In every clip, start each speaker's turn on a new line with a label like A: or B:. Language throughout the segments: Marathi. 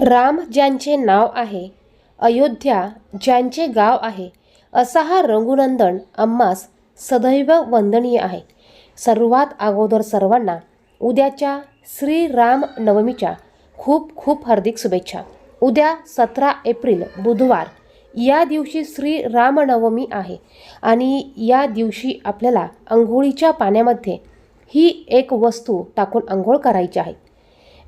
A: राम ज्यांचे नाव आहे अयोध्या ज्यांचे गाव आहे असा हा रघुनंदन आम्हास सदैव वंदनीय आहे. सर्वात अगोदर सर्वांना उद्याच्या श्रीराम नवमीच्या खूप खूप हार्दिक शुभेच्छा. उद्या सतरा एप्रिल बुधवार या दिवशी श्री रामनवमी आहे आणि या दिवशी आपल्याला आंघोळीच्या पाण्यामध्ये ही एक वस्तू टाकून अंघोळ करायची आहे.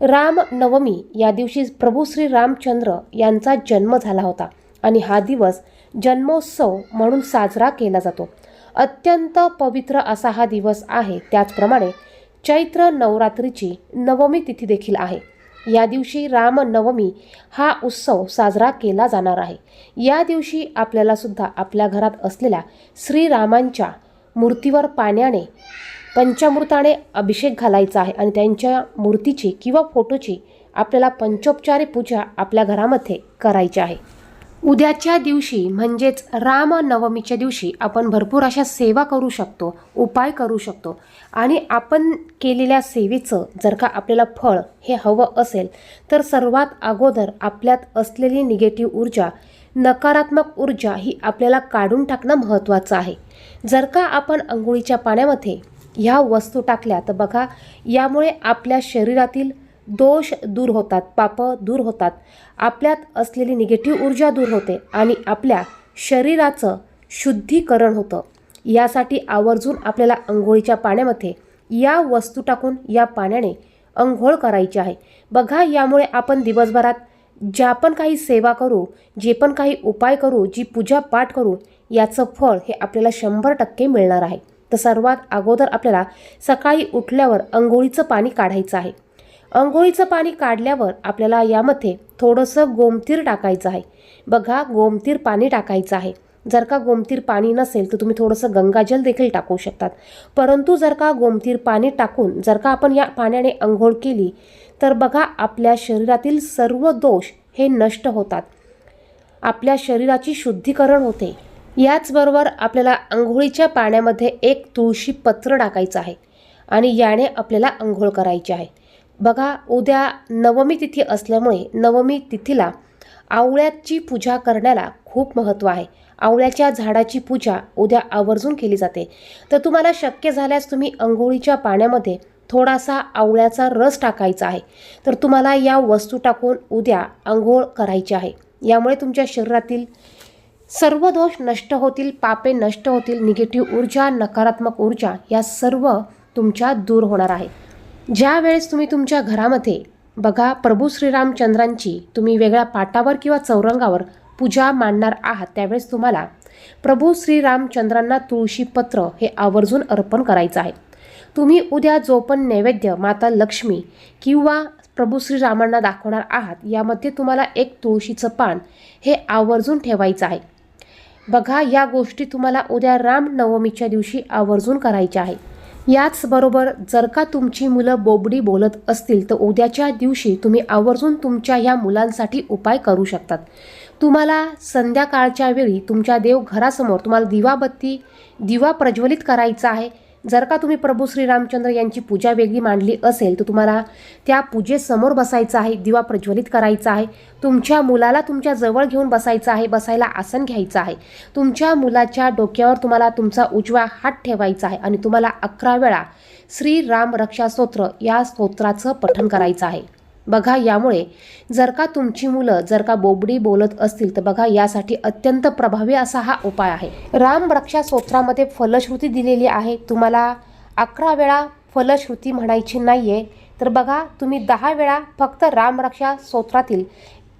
A: राम नवमी या दिवशी प्रभू श्री रामचंद्र यांचा जन्म झाला होता आणि हा दिवस जन्मोत्सव म्हणून साजरा केला जातो. अत्यंत पवित्र असा हा दिवस आहे. त्याचप्रमाणे चैत्र नवरात्रीची नवमी तिथी देखील आहे. या दिवशी रामनवमी हा उत्सव साजरा केला जाणार आहे. या दिवशी आपल्याला सुद्धा आपल्या घरात असलेल्या श्रीरामांच्या मूर्तीवर पाण्याने पंचामृताने अभिषेक घालायचा आहे आणि त्यांच्या मूर्तीची किंवा फोटोची आपल्याला पंचोपचारी पूजा आपल्या घरामध्ये करायची आहे. उद्याच्या दिवशी म्हणजेच रामनवमीच्या दिवशी आपण भरपूर अशा सेवा करू शकतो उपाय करू शकतो. आणि आपण केलेल्या सेवेचं जर का आपल्याला फळ हे हवं असेल तर सर्वात अगोदर आपल्यात असलेली निगेटिव्ह ऊर्जा नकारात्मक ऊर्जा ही आपल्याला काढून टाकणं महत्त्वाचं आहे. जर का आपण अंघोळीच्या पाण्यामध्ये ह्या वस्तू टाकल्या तर बघा यामुळे आपल्या शरीरातील दोष दूर होतात पापं दूर होतात. आपल्यात असलेली निगेटिव्ह ऊर्जा दूर होते आणि आपल्या शरीराचं शुद्धीकरण होतं. यासाठी आवर्जून आपल्याला अंघोळीच्या पाण्यामध्ये या वस्तू टाकून या पाण्याने अंघोळ करायची आहे. बघा यामुळे आपण दिवसभरात ज्या पण काही सेवा करू जे पण काही उपाय करू जी पूजा पाठ करू याचं फळ हे आपल्याला शंभर टक्के मिळणार आहे. तर सर्वात अगोदर आपल्याला सकाळी उठल्यावर अंघोळीचं पाणी काढायचं आहे. अंघोळीचं पाणी काढल्यावर आपल्याला यामध्ये थोडंसं गोमतीर टाकायचं आहे. बघा गोमतीर पाणी टाकायचं आहे. जर का गोमतीर पाणी नसेल तर तुम्ही थोडंसं गंगाजल देखील टाकू शकतात. परंतु जर का गोमतीर पाणी टाकून जर का आपण या पाण्याने अंघोळ केली तर बघा आपल्या शरीरातील सर्व दोष हे नष्ट होतात. आपल्या शरीराची शुद्धीकरण होते. याचबरोबर आपल्याला आंघोळीच्या पाण्यामध्ये एक तुळशी पत्र टाकायचं आहे आणि याने आपल्याला आंघोळ करायची आहे. बघा उद्या नवमी तिथी असल्यामुळे नवमी तिथीला आवळ्याची पूजा करण्याला खूप महत्त्व आहे. आवळ्याच्या झाडाची पूजा उद्या आवर्जून केली जाते. तर तुम्हाला शक्य झाल्यास तुम्ही अंघोळीच्या पाण्यामध्ये थोडासा आवळ्याचा रस टाकायचा आहे. तर तुम्हाला या वस्तू टाकून उद्या आंघोळ करायची आहे. यामुळे तुमच्या शरीरातील सर्व दोष नष्ट होतील पापे नष्ट होतील निगेटिव्ह ऊर्जा नकारात्मक ऊर्जा या सर्व तुमच्या दूर होणार आहे. ज्या वेळेस तुम्ही तुमच्या घरामध्ये बघा प्रभू श्रीरामचंद्रांची तुम्ही वेगळ्या पाटावर किंवा चौरंगावर पूजा मांडणार आहात त्यावेळेस तुम्हाला प्रभू श्रीरामचंद्रांना तुळशीपत्र हे आवर्जून अर्पण करायचं आहे. तुम्ही उद्या जो पण नैवेद्य माता लक्ष्मी किंवा प्रभू श्रीरामांना दाखवणार आहात यामध्ये तुम्हाला एक तुळशीचं पान हे आवर्जून ठेवायचं आहे. बघा या गोष्टी तुम्हाला उद्या रामनवमीच्या दिवशी आवर्जून करायच्या आहे याचबरोबर जर का तुमची मुलं बोबडी बोलत असतील तर उद्याच्या दिवशी तुम्ही आवर्जून तुमच्या ह्या मुलांसाठी उपाय करू शकतात. तुम्हाला संध्याकाळच्या वेळी तुमच्या देवघरासमोर तुम्हाला दिवाबत्ती दिवा प्रज्वलित करायचा आहे. जर का तुम्ही प्रभू श्रीरामचंद्र यांची पूजा वेगळी मांडली असेल तर तुम्हाला त्या पूजेसमोर बसायचं आहे दिवा प्रज्वलित करायचा आहे. तुमच्या मुलाला तुमच्या जवळ घेऊन बसायचं आहे बसायला आसन घ्यायचं आहे. तुमच्या मुलाच्या डोक्यावर तुम्हाला तुमचा उजवा हात ठेवायचा आहे आणि तुम्हाला अकरा वेळा श्रीराम रक्षा स्तोत्र या स्तोत्राचं पठण करायचं आहे. बघा यामुळे जर का तुमची मुलं जर का बोबडी बोलत असतील तर बघा यासाठी अत्यंत प्रभावी असा हा उपाय आहे. राम रक्षा स्तोत्रामध्ये फलश्रुती दिलेली आहे. तुम्हाला अकरा वेळा फलश्रुती म्हणायची नाही आहे तर बघा तुम्ही दहा वेळा फक्त रामरक्षा स्तोत्रातील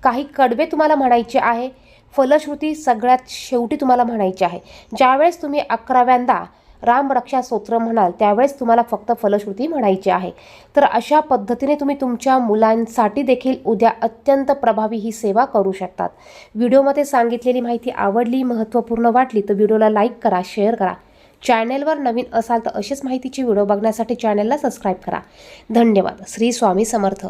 A: काही कडवे तुम्हाला म्हणायचे आहे. फलश्रुती सगळ्यात शेवटी तुम्हाला म्हणायची आहे. ज्यावेळेस तुम्ही अकराव्यांदा रामरक्षा स्तोत्र म्हणाल त्यावेळेस तुम्हाला फक्त फलश्रुती म्हणायची आहे. तर अशा पद्धतीने तुम्ही तुमच्या मुलांसाठी देखील उद्या अत्यंत प्रभावी ही सेवा करू शकतात. व्हिडिओमध्ये सांगितलेली माहिती आवडली महत्त्वपूर्ण वाटली तर व्हिडिओला लाईक करा शेअर करा. चॅनेलवर नवीन असाल तर अशीच माहितीची व्हिडिओ बघण्यासाठी चॅनेलला सबस्क्राईब करा. धन्यवाद. श्री स्वामी समर्थ.